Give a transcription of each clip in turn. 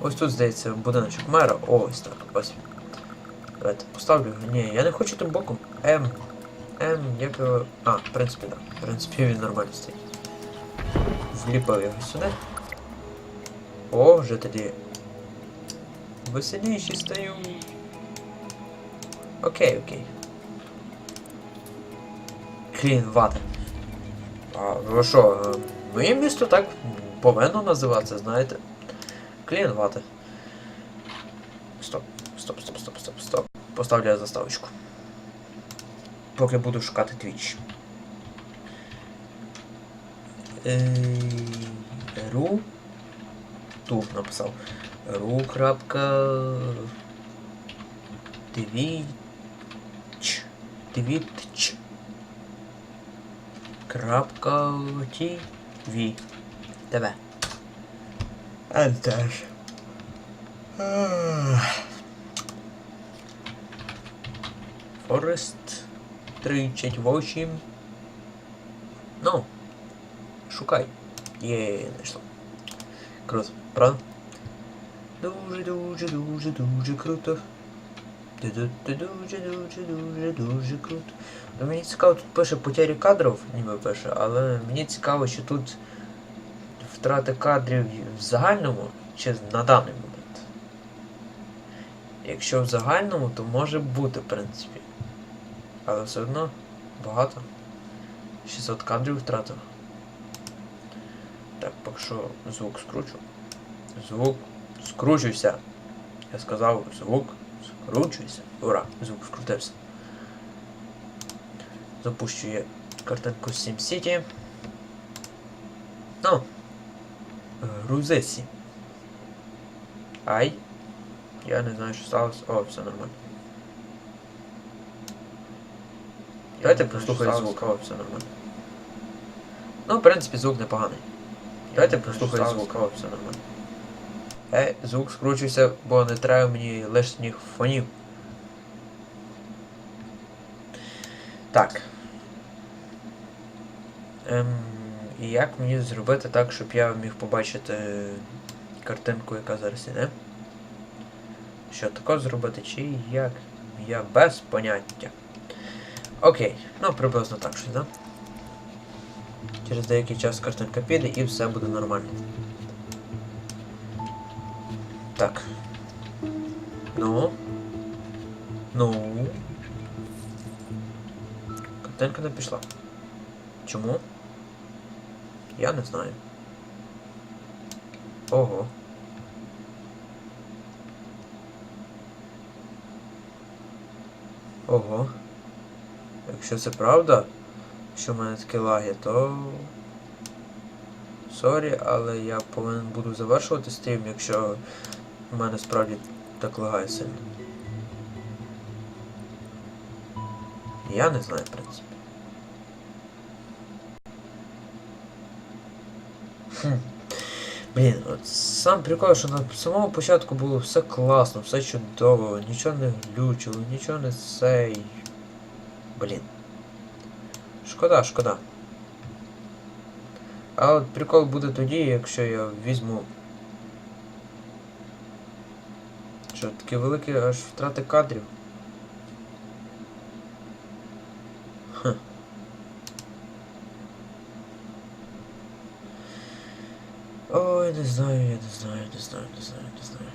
Ось тут, здається, будиночок мера. Ось так, ось. Давайте поставлю. Ні, я не хочу тим боком. М. М, як його. А, в принципі. Да. В принципі, він нормально стоїть. Вліпив його сюди. О, вже тоді. Веселіші стаю. Окей, окей. Клін вата. А ви що, е, моє місто так повинно називатися, знаєте? Клін вата. Стоп, стоп, стоп, стоп, стоп, стоп. Поставлю я заставочку. Поки буду шукати твіч. Ру. Ту написав. Ру. Твіч. Твітч. Крапка ті. Ві. Тебе. Enter. Форест 38. Ну. Шукай. Є, знайшло. Круто, правда? Дуже, дуже, круто. Ду-ду, Дуже, дуже, дуже, дуже круто. Ну, мені цікаво, тут пише потері кадрів, ніби пише, але мені цікаво, що тут втрати кадрів в загальному чи на даний момент. Якщо в загальному, то може бути, в принципі. Але все одно багато. 600 кадрів втратив. Так, поки що звук скручу. Звук скручуйся. Я сказав звук скручуйся. Ура! Звук скрутився. Запущу я картинку SimCity. Ну. Грузесі. Ай. Я не знаю, що сталося. О, все нормально. Давайте послухай звук. О, все нормально. Ну, в принципі, звук непоганий. Давайте послухай звук. О, все нормально. Е, звук скручуйся, бо не треба мені лишніх фонів. Так. Ем, і як мені зробити так, щоб я міг побачити картинку, яка зараз іде? Що тако зробити, чи як? Я без поняття. Окей, ну приблизно так щось, да? Через деякий час картинка піде і все буде нормально. Так. Ну. Ну. Картинка не пішла. Чому? Я не знаю. Ого. Ого. Якщо це правда, що в мене такі лаги, то... Сорі, але я повинен буду завершувати стрім, якщо в мене справді так лагає сильно. Я не знаю, в принципі. Хм. Блін, от сам прикол, що на самому початку було все класно, все чудово, нічого не глючило, нічого не цей. Блін. Шкода, шкода. А от прикол буде тоді, якщо я візьму. Що, такі великі аж втрати кадрів. Хм. Ой, не знаю, я не знаю, не знаю, не знаю, не знаю.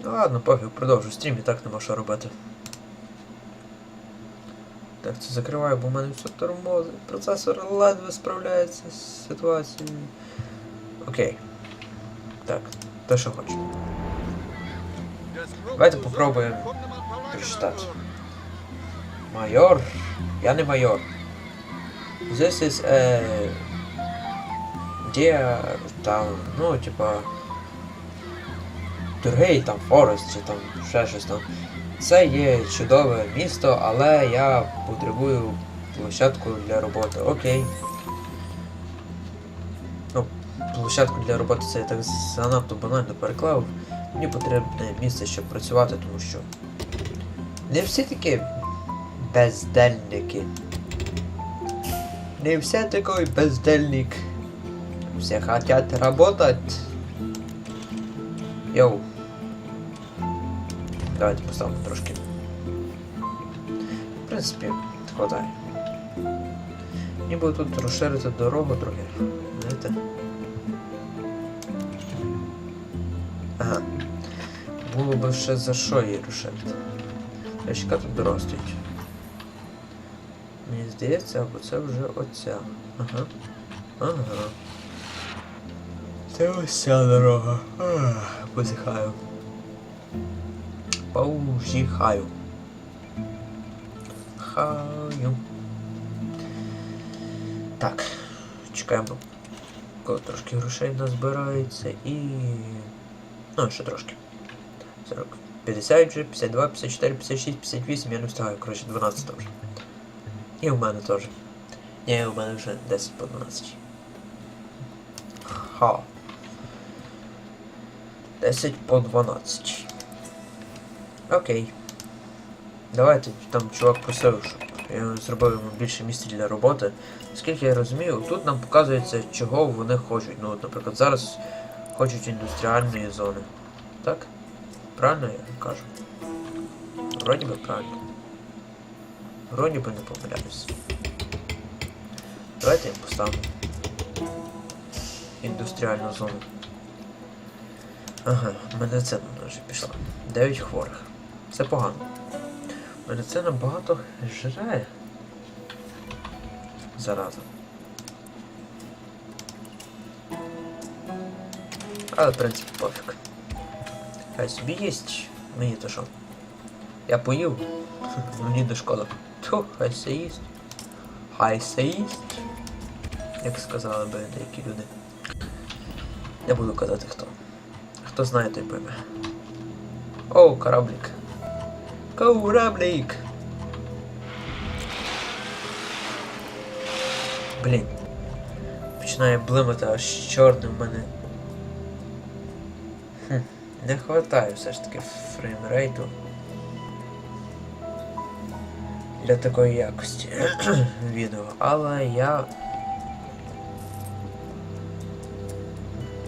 Ну ладно, пофіг, продовжу стрім і так нема що робити. Так, це закриваю, бо в мене все тормозить. Процесор ледве справляється з ситуацією. Окей. Так, те, що хочу. Давайте попробуємо Прочитати. Майор? Я не майор. This is a dear town. Ну, типа. Дорогий там Форест чи там ще щось там. Це є чудове місто, але я потребую площадку для роботи. Окей. Ну, площадку для роботи це я так занадто банально переклав. Мені потрібне місце, щоб працювати, тому що не всі такі бездельники. Не все такой бездельник. Все хотят работать. Йоу. Давайте поставимо трошки. В принципі, хватає. Ніби тут розширити дорогу трохи. Знаєте? Ага. Було б ще за що її розширити. А яка тут дорога стоїть? Мені здається, або це вже оця. Ага. Ага. Це ось дорога. Ах, Позіхаю. Поужіхаю. Хаю. Так. Чекаємо. Коли трошки грошей назбирається і. Ну, ще трошки. 40. 50 вже, 52, 54, 56, 58, я не встигаю, коротше, 12 вже. І в мене теж. Ні, у мене вже 10 по 12. Ха. 10 по 12. Окей. Давайте там чувак просив, щоб я зробив йому більше місця для роботи. Наскільки я розумію, тут нам показується, чого вони хочуть. Ну, от, наприклад, зараз хочуть індустріальної зони. Так? Правильно я кажу? Вроді би правильно. Вроді би не помиляюсь. Давайте я поставимо індустріальну зону. Ага, медицина вже пішла. 9 хворих. Це погано. Медицина багато жре. Зараза. Але, в принципі, пофіг. Хай собі їсть. Мені то що? Я поїв. Мені не шкода. Тьфу, хай се їсть. Хай се їсть. Як сказали би деякі люди. Не буду казати хто. Хто знає, той пойме. О, кораблик. Кораблик. Блін. Починає блимати аж чорним в мене. Хм, не хватає все ж таки фреймрейту. Для такої якості відео. Але я.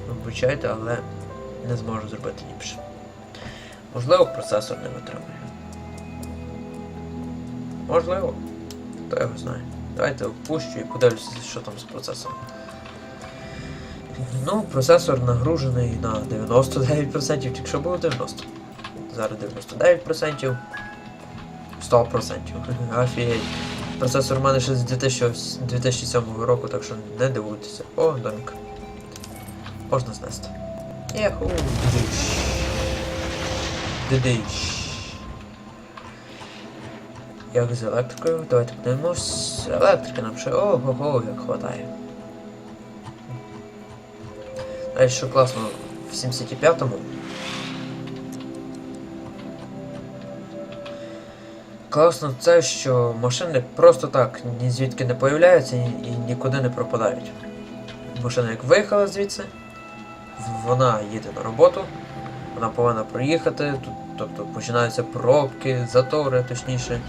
Вибачайте, але не зможу зробити ліпше. Можливо, процесор не витримує. Можливо. Хто його знає. Давайте впущу і подивлюся, що там з процесором. Ну, процесор нагружений на 99%, якщо було 90%. Зараз 99%. 100%. Офігеть. Процесор у мене ще з 2007 року, так що не дивуйтеся. О, домик. Можна знести. Єху. Дидиш. Дидиш. Як з електрикою? Давайте подивимось. Електрики нам ще. Ого-го, як хватає. А що класно в 75-му. Класно це, що машини просто так ні звідки не появляються і, і нікуди не пропадають. Машина як виїхала звідси, вона їде на роботу, вона повинна проїхати, тут, тобто починаються пробки, затори точніше,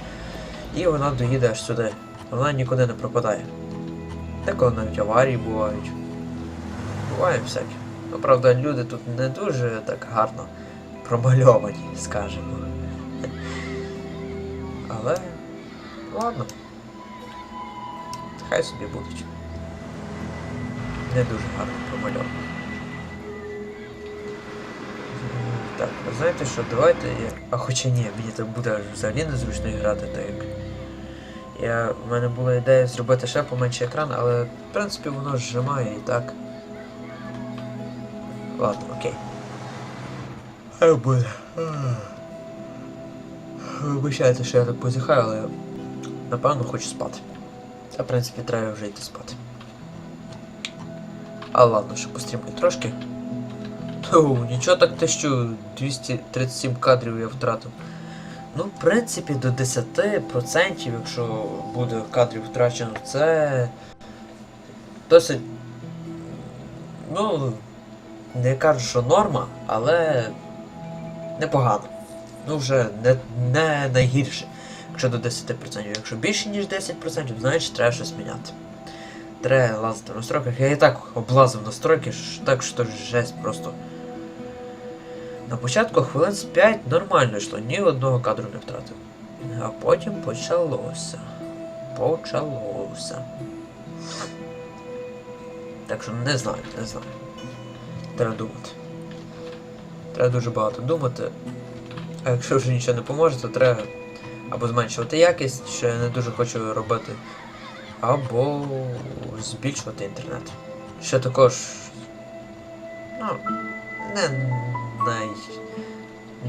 і вона доїде аж сюди. Вона нікуди не пропадає. Деколи навіть аварії бувають. Буває всяке. Ну, правда, люди тут не дуже так гарно промальовані, скажімо. Але. Ладно. Хай собі будуть. Не дуже гарно промальовані. Так, ви знаєте що, давайте я. А хоча ні, мені так буде взагалі незручно грати, так як. Я... У мене була ідея зробити ще поменше екран, але в принципі воно зжимає і так. Ладно, окей. Хай буде. Вибачайте, що я так позіхаю, але напевно хочу спати. Та, в принципі, треба вже йти спати. А ладно, що пострімлю трошки. Ту, нічого так те, що 237 кадрів я втратив. Ну, в принципі, до 10%, якщо буде кадрів втрачено, це досить. Ну, не кажу, що норма, але непогано. Ну, вже не, не найгірше, якщо до 10%. Якщо більше, ніж 10%, значить треба щось міняти. Треба лазити в настройках. Я і так облазив настройки, так що жесть просто. На початку хвилин з 5 нормально йшло, ні одного кадру не втратив. А потім почалося. Почалося. Так що не знаю, не знаю. Треба думати. Треба дуже багато думати. А якщо вже нічого не поможе, то треба або зменшувати якість, що я не дуже хочу робити, або збільшувати інтернет. Що також. Ну, не най.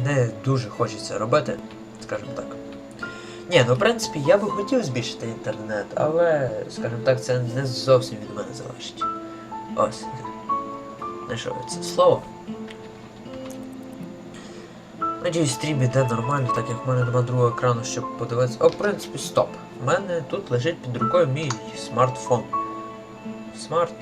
не дуже хочеться робити, скажімо так. Ні, ну в принципі я би хотів збільшити інтернет, але, скажімо так, це не зовсім від мене залежить. Ось. Знайшов це слово. Надіюсь, стрім іде нормально, так як в мене немає другого екрану, щоб подивитися. О, в принципі, стоп. У мене тут лежить під рукою мій смартфон. Смарт